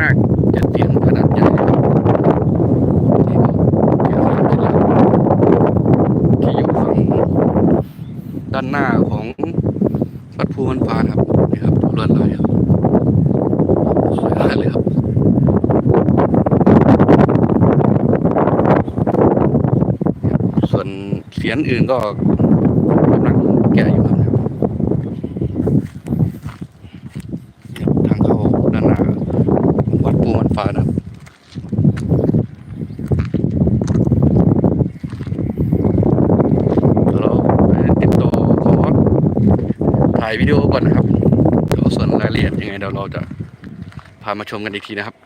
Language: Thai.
นาคจะเสียงขนาดใหญ่ครับที่ยู่ฝั่งด้านหน้าของวัดภูมันฟ้าครับนี่ครับดูลวนลายครับสวยมากเลยครับส่วนเสียนอื่นก็กำลังแก่อยู่ ถ่ายวิดีโอก่อนนะครับเดี๋ยวส่วนรายละเอียดยังไงเดี๋ยวเราจะพามาชมกันอีกทีนะครับ